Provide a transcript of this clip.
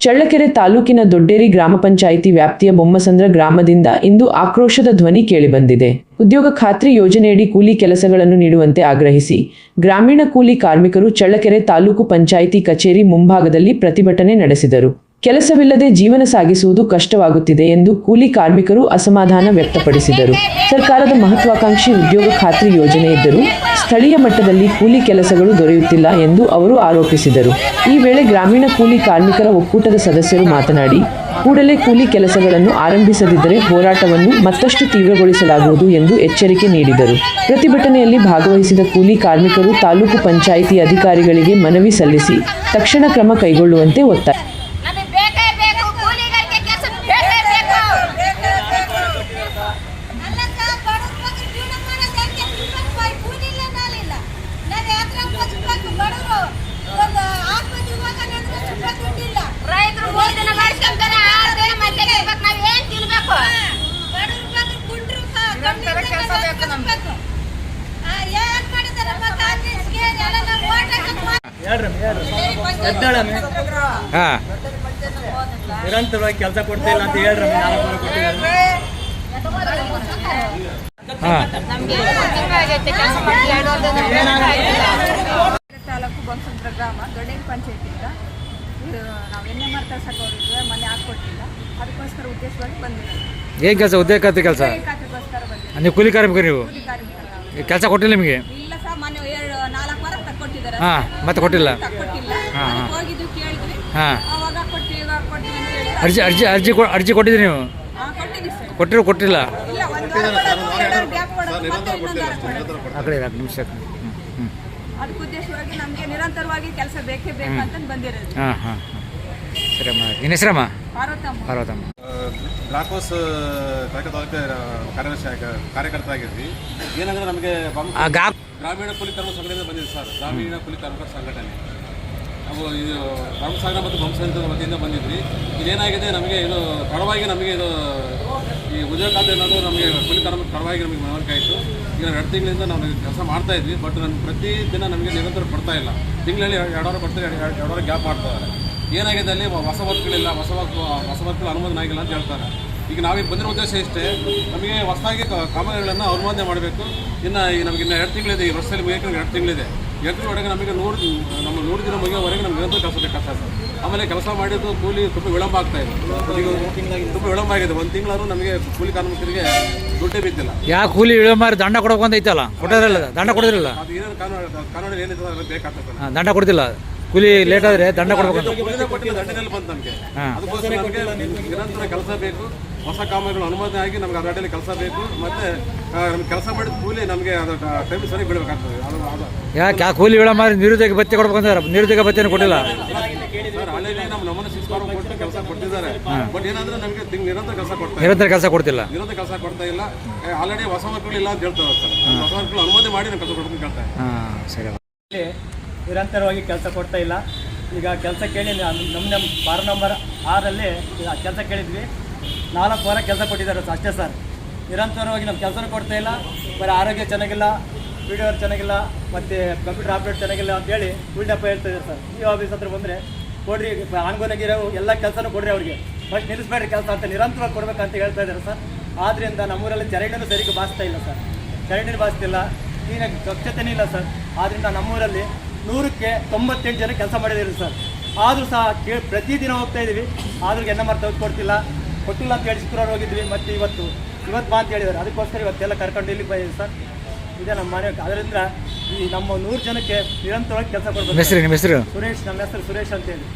ಚಳ್ಳಕೆರೆ ತಾಲೂಕಿನ ದೊಡ್ಡೇರಿ ಗ್ರಾಮ ಪಂಚಾಯಿತಿ ವ್ಯಾಪ್ತಿಯ ಬೊಮ್ಮಸಂದ್ರ ಗ್ರಾಮದಿಂದ ಇಂದು ಆಕ್ರೋಶದ ಧ್ವನಿ ಕೇಳಿಬಂದಿದೆ. ಉದ್ಯೋಗ ಖಾತ್ರಿ ಯೋಜನೆಯಡಿ ಕೂಲಿ ಕೆಲಸಗಳನ್ನು ನೀಡುವಂತೆ ಆಗ್ರಹಿಸಿ ಗ್ರಾಮೀಣ ಕೂಲಿ ಕಾರ್ಮಿಕರು ಚಳ್ಳಕೆರೆ ತಾಲೂಕು ಪಂಚಾಯಿತಿ ಕಚೇರಿ ಮುಂಭಾಗದಲ್ಲಿ ಪ್ರತಿಭಟನೆ ನಡೆಸಿದರು. ಕೆಲಸವಿಲ್ಲದೆ ಜೀವನ ಸಾಗಿಸುವುದು ಕಷ್ಟವಾಗುತ್ತಿದೆ ಎಂದು ಕೂಲಿ ಕಾರ್ಮಿಕರು ಅಸಮಾಧಾನ ವ್ಯಕ್ತಪಡಿಸಿದರು. ಸರ್ಕಾರದ ಮಹತ್ವಾಕಾಂಕ್ಷಿ ಉದ್ಯೋಗ ಖಾತ್ರಿ ಯೋಜನೆ ಇದ್ದರೂ ಸ್ಥಳೀಯ ಮಟ್ಟದಲ್ಲಿ ಕೂಲಿ ಕೆಲಸಗಳು ದೊರೆಯುತ್ತಿಲ್ಲ ಎಂದು ಅವರು ಆರೋಪಿಸಿದರು. ಈ ವೇಳೆ ಗ್ರಾಮೀಣ ಕೂಲಿ ಕಾರ್ಮಿಕರ ಒಕ್ಕೂಟದ ಸದಸ್ಯರು ಮಾತನಾಡಿ, ಕೂಡಲೇ ಕೂಲಿ ಕೆಲಸಗಳನ್ನು ಆರಂಭಿಸದಿದ್ದರೆ ಹೋರಾಟವನ್ನು ಮತ್ತಷ್ಟು ತೀವ್ರಗೊಳಿಸಲಾಗುವುದು ಎಂದು ಎಚ್ಚರಿಕೆ ನೀಡಿದರು. ಪ್ರತಿಭಟನೆಯಲ್ಲಿ ಭಾಗವಹಿಸಿದ ಕೂಲಿ ಕಾರ್ಮಿಕರು ತಾಲೂಕು ಪಂಚಾಯಿತಿ ಅಧಿಕಾರಿಗಳಿಗೆ ಮನವಿ ಸಲ್ಲಿಸಿ, ತಕ್ಷಣ ಕ್ರಮ ಕೈಗೊಳ್ಳುವಂತೆ ಒತ್ತಾಯ ನಮಗೆ ಬೇಕೇ ಬೇಕು ಕೂಲಿಗಳಿಗೆ ಕೆಲಸ ಬೇಕೇ ಬೇಕು ಅಲ್ಲಕ್ಕ ಬಡವ್ರ ಬಗ್ಗೆ ಜೀವನ ಮಾಡೋದು ಹೆಂಗೆ? ಇಪ್ಪತ್ತು ರೂಪಾಯಿ ಕೂಲಿ ಇಲ್ಲ ನಾಲಿಲ್ಲ. ನಾನು ಯಾತ್ರ ಬದುಕ್ಬೇಕು ಬಡವ್ರು. ಒಂದು ಆಸ್ಪತ್ರೆಗೆ ಹೋಗೋಣ ಅಂದ್ರೆ ರೂಪಾಯಿ ದುಡ್ಡಿಲ್ಲ. ರೈತರು ಮೂರು ದಿನ ಮಾಡಿಸ್ಕೊಂತಾರೆ ಆರು ದಿನ ಮತ್ತೆ ಇರ್ಬೇಕು ನಾವು ಏನ್ ತಿನ್ಬೇಕು ಬಡವ್ರ ಬಗ್ಗೆ ಕುಂಡ್ರು ಕ- ಕಣ್ಣಿಂದ ಬದುಕ್ಬೇಕು. ಆ, ಏನ್ ಮಾಡಿದಾರಪ್ಪ ಕಾಂಗ್ರೆಸ್ಗೆ? ಎಲ್ಲ ನಾವು vote ಹಾಕಕ್ ಮಾತ್ರ- ಎದ್ದೇಳಮ್ಮೆ? ಹಾಂ. ನಿರಂತರವಾಗಿ ಕೆಲಸ ಕೊಡ್ತಾ ಇಲ್ಲ ಅಂತ ಹೇಳ್ರಮ್ಮೆ ನಾಲ್ಕು ಕೊಟ್ಟಿದ್ದಾರೆ. ತಾಲೂಕು ಬಂಸಂದ್ರ ಗ್ರಾಮ ದೊಡ್ಡೇರಿ ಪಂಚಾಯತಿಯಿಂದ. ನಾವು ಎಣ್ಣೆ ಮರ ಹೋಗಿದ್ವಿ ಮನೆ ಹಾಕೊಟ್ಟಿಲ್ಲ ಅದಕ್ಕೋಸ್ಕರ ಉದ್ದೇಶವಾಗಿ ಬಂದಿರೋದು. ಏನು ಕೆಲಸ? ಉದ್ಯೋಗ ಖಾತೆ ಕೆಲಸ? ನೀವು ಕೂಲಿ ಕಾರ್ಮಿಕರು ನಾವು. ಕೆಲಸ ಕೊಟ್ಟಿಲ್ಲ ನಿಮಗೆ ಇಲ್ಲ ಸಹ ಮೊನ್ನೆ ಎರಡು ನಾಲ್ಕು ಹಾಂ ಮತ್ತೆ ಕೊಟ್ಟಿಲ್ಲ? ಕೊಟ್ಟಿಲ್ಲ. ಹಾ, ಹಾ. ಕೇಳಿದ್ವಿ ಹಾಂ. ಅವಾಗ ಕೊಟ್ಟು ಇವಾಗ ಕೊಟ್ಟಿವಿ ಅಂತ ಹೇಳಿದ್ರು. ಅರ್ಜಿ ಅರ್ಜಿ ಅರ್ಜಿ ಕೊ ಅರ್ಜಿ ಕೊಟ್ಟಿದ್ರಿ ನೀವು? ಕೊಟ್ಟಿರು ಕೊಟ್ಟಿದ್ದೀವಿ ಸರ್. ಕೊಟ್ಟಿರೋ ಕೊಟ್ಟಿಲ್ಲ? ಇಲ್ಲ ಒಂದು ವಾರ ಕೊಡೋದು ಎರಡು ಗ್ಯಾಪ್ ಕೊಡೋದು ಮತ್ತೆ ಇನ್ನೊಂದು ವಾರ ಕೊಡೋದು. ಆ ಕಡೆ ಎರಡು ನಿಮಿಷ ಹ್ಞೂ ಹ್ಞೂ ಅದಕ್ಕೆ ಉದ್ದೇಶವಾಗಿ ನಮಗೆ ನಿರಂತರವಾಗಿ ಕೆಲಸ ಬೇಕೇ ಬೇಕು ಅಂತ ಬಂದಿರೋದು. ಹಾಂ ಹಾಂ ಹಾಂ. ಸರಿಯಮ್ಮ ನಿನ್ನ ಹೆಸರಮ್ಮ? ಪಾರ್ವತಮ್ಮ. ಪಾರ್ವತಮ್ಮ. ಬ್ಲಾಕ್ಹೌಸ್ ತಾಲೂಕು ಕಾರ್ಯದರ್ಶಿ ಕಾರ್ಯಕರ್ತ ಆಗಿದ್ವಿ ಏನಂದ್ರೆ ನಮಗೆ ಗ್ರಾಮೀಣ ಕೂಲಿ ಕರ್ಮ ಸಂಘಟನೆ ಬಂದಿದೆ ಸರ್. ಗ್ರಾಮೀಣ ಕೂಲಿ ಕಾರ್ಮಿಕರ ಸಂಘಟನೆ. ನಾವು ಇದು ಧರ್ಮಸಾಗರ ಮತ್ತು ಬಂಸಂತದ ವತಿಯಿಂದ ಬಂದಿದ್ವಿ. ಇದೇನಾಗಿದೆ ನಮಗೆ ಇದು ತಡವಾಗಿ ನಮಗೆ ಇದು ಈ ಉದ್ಯೋಗ ಖಾತೆ ಅನ್ನೋದು ನಮಗೆ ಕೂಲಿ ಕಾರ್ಮಿಕ ತಡವಾಗಿ ನಮಗೆ ಮನವರಿಕೆ ಆಯಿತು. ಈಗ ಎರಡು ತಿಂಗಳಿಂದ ನಾವು ಕೆಲಸ ಮಾಡ್ತಾ ಇದ್ವಿ ಬಟ್ ನಮ್ಗೆ ಪ್ರತಿ ದಿನ ನಮಗೆ ನಿರಂತರ ಕೊಡ್ತಾ ಇಲ್ಲ. ತಿಂಗಳಲ್ಲಿ ಎರಡು ವಾರ ಕೊಡ್ತಾರೆ ಎರಡು ಎರಡು ವಾರ ಗ್ಯಾಪ್ ಮಾಡ್ತಾರೆ ಏನಾಗಿದೆ ಅಲ್ಲಿ ಹೊಸ ವರ್ಕ್ಗಳಿಲ್ಲ ಹೊಸ ವರ್ಕ್ ಹೊಸ ವರ್ಕ್ಗಳು ಅನುಮೋದನೆ ಆಗಿಲ್ಲ ಅಂತ ಹೇಳ್ತಾರೆ. ಈಗ ನಾವೀಗ ಬಂದಿರೋ ಉದ್ದೇಶ ಇಷ್ಟೇ ನಮಗೆ ಹೊಸದಾಗಿ ಕಾಮಗಾರಿಗಳನ್ನು ಅನುಮೋದನೆ ಮಾಡಬೇಕು. ಇನ್ನು ಈ ನಮಗೆ ಇನ್ನು ಎರಡು ತಿಂಗಳಿದೆ ಈ ವರ್ಷದಲ್ಲಿ ಮುಗಿಯೋಕೆ ನಮಗೆ ಎರಡು ತಿಂಗಳಿದೆ. ಎರಡು ತಿಂಗಳೊಳಗೆ ನಮಗೆ ನೂರು ನಮ್ಮ ನೂರು ದಿನ ಮುಗಿಯೋವರೆಗೆ ನಮಗೆ ನಿರಂತರ ಕೆಲಸ ಬೇಕಾಗ್ತದೆ ಸರ್. ಆಮೇಲೆ ಕೆಲಸ ಮಾಡಿದ್ದು ಕೂಲಿ ತುಂಬ ವಿಳಂಬ ಆಗ್ತಾ ಇದೆ. ಈಗ ತುಂಬ ವಿಳಂಬ ಆಗಿದೆ. ಒಂದು ತಿಂಗಳಾದ್ರೂ ನಮಗೆ ಕೂಲಿ ಕಾರ್ಮಿಕರಿಗೆ ದುಡ್ಡೇ ಬಿದ್ದಿಲ್ಲ. ಯಾ ಕೂಲಿ ವಿಳಂಬ ದಂಡ ಕೊಡಬೇಕು ಅಂತ ಐತಲ್ಲ? ಕೊಟ್ಟಿರಲಿಲ್ಲ ದಂಡ ಕೊಡೋದಿಲ್ಲ ಅದು ಏನೇನು ಕಾನೂನು ಕಾನೂನು ಏನಿದೆ ಬೇಕಾಗ್ತದೆ ದಂಡ ಕೊಡ್ತಿಲ್ಲ. ಕೂಲಿ ಲೇಟ್ ಆದ್ರೆ ದಂಡ ಕೊಡ್ಬೇಕು ದಂಡನೆಲ್ಲ ಬಂತು ನಮಗೆ. ಅದಕ್ಕೋಸ್ಕರ ನಮಗೆ ನಿರಂತರ ಕೆಲಸ ಬೇಕು. ಹೊಸ ಕಾಮಗಳು ಅನುಮೋದನೆ ಆಗಿ ನಮ್ಗೆ ಅದರಲ್ಲಿ ಕೆಲಸ ಬೇಕು. ಮತ್ತೆ ನಮ್ಗೆ ಕೆಲಸ ಮಾಡಿದ ಕೂಲಿ ನಮಗೆ ಅದು ಟೈಮ್ ಸರಿ ಬಿಡಬೇಕಾಗ್ತದೆ. ಅದು ಯಾಕೆ? ಆ ಕೂಲಿ ಮಾಡಿ ನಿರುದ್ಯೋಗ ಭತ್ಯೆ ಕೊಡ್ಬೇಕಂದ್ರೆ ನಿರುದ್ಯೋಗ ಭತ್ತೆ ಕೊಟ್ಟಿಲ್ಲ. ಸರ್ ಆಲ್ರೆಡಿ ನಮ್ಮ ನಮ್ಮನ್ನ ಸಿಕ್ಸ್ ಕೊಟ್ಟು ಕೆಲಸ ಕೊಟ್ಟಿದ್ದಾರೆ. ಬಟ್ ಏನಂದ್ರೆ ನಮಗೆ ತಿಂಗ್ ನಿರಂತರ ಕೆಲಸ ಕೊಡ್ತಾ ನಿರಂತರ ಕೆಲಸ ಕೊಡ್ತಿಲ್ಲ. ನಿರಂತರ ಕೆಲಸ ಕೊಡ್ತಾ ಇಲ್ಲ. ಆಲ್ರೆಡಿ ಹೊಸ ವರ್ಕ್ಗಳು ಇಲ್ಲ ಅಂತ ಹೇಳ್ತಾರೆ ಸರ್. ಹೊಸ ವರ್ಕ್ಗಳು ಅನುಮೋದನೆ ಮಾಡಿ ನಾವು ಕೆಲಸ ಕೊಡ್ತೀನಿ ಕೇಳ್ತಾರೆ ಸರಿ. ನಿರಂತರವಾಗಿ ಕೆಲಸ ಕೊಡ್ತಾ ಇಲ್ಲ. ಈಗ ಕೆಲಸ ಕೇಳಿ ನಮ್ಮ ನಮ್ಮ ಬಾರ್ ನಂಬರ್ ಆರಲ್ಲಿ ಕೆಲಸ ಕೇಳಿದ್ವಿ. ನಾಲ್ಕು ವಾರ ಕೆಲಸ ಕೊಟ್ಟಿದ್ದಾರೆ ಅಷ್ಟೇ ಸರ್. ನಿರಂತರವಾಗಿ ನಮ್ಮ ಕೆಲಸನೂ ಕೊಡ್ತಾ ಇಲ್ಲ. ಬರೀ ಆರೋಗ್ಯ ಚೆನ್ನಾಗಿಲ್ಲ ಡಿ ಚೆನ್ನಾಗಿಲ್ಲ, ಮತ್ತು ಕಂಪ್ಯೂಟರ್ ಆಪ್ರೇಟ್ ಚೆನ್ನಾಗಿಲ್ಲ ಅಂತೇಳಿ ಹೇಳ್ತಾ ಇದ್ದಾರೆ ಸರ್. ಈ ಆಫೀಸ್ ಹತ್ರ ಬಂದರೆ ಕೊಡ್ರಿ ಆನ್ಗೋನಾಗಿರೋ ಎಲ್ಲ ಕೆಲಸನೂ ಕೊಡ್ರಿ ಅವ್ರಿಗೆ. ಫಸ್ಟ್ ನಿಲ್ಲಿಸ್ಬೇಡ್ರಿ ಕೆಲಸ ಅಂತ ನಿರಂತರವಾಗಿ ಕೊಡಬೇಕಂತ ಹೇಳ್ತಾ ಇದ್ದಾರೆ ಸರ್. ಆದ್ದರಿಂದ ನಮ್ಮೂರಲ್ಲಿ ಚರಂಡಿನೂ ಸರಿಗೆ ಬಾಸ್ತಾ ಇಲ್ಲ ಸರ್. ಚರಂಡಿನೂ ಬಾಸ್ತಿಲ್ಲ. ಕ್ಲೀನಾಗಿ ಸ್ವಚ್ಛತೆನೇ ಇಲ್ಲ ಸರ್. ಆದ್ದರಿಂದ ನಮ್ಮೂರಲ್ಲಿ ನೂರಕ್ಕೆ ತೊಂಬತ್ತೆಂಟು ಜನ ಕೆಲಸ ಮಾಡಿದ್ದೀರಿ ಸರ್. ಆದರೂ ಸಹ ಕೇ ಪ್ರತಿದಿನ ಹೋಗ್ತಾ ಇದ್ದೀವಿ ಆದ್ರೂ ಎನ್ನ ಮಾರು ತೆಗೆದು ಕೊಡ್ತಿಲ್ಲ. ಕೊಟ್ಟಿಲ್ಲ ಅಂತ ಹೇಳಿ ಶುಕ್ರವಾರ ಹೋಗಿದ್ವಿ. ಮತ್ತು ಇವತ್ತು ಇವತ್ತು ಬಾ ಅಂತ ಹೇಳಿದ್ದಾರೆ. ಅದಕ್ಕೋಸ್ಕರ ಇವತ್ತೆಲ್ಲ ಕರ್ಕೊಂಡು ಇಲ್ಲಿಗೆ ಬಂದಿದ್ದೀವಿ ಸರ್. ಇದೆ ನಮ್ಮ ಮನೆ. ಅದರಿಂದ ಈ ನಮ್ಮ ನೂರು ಜನಕ್ಕೆ ನಿರಂತರವಾಗಿ ಕೆಲಸ ಕೊಡಬೇಕು ಸುರೇಶ್ ನಮ್ಮ ಹೆಸರು ಸುರೇಶ್ ಅಂತ ಹೇಳಿ.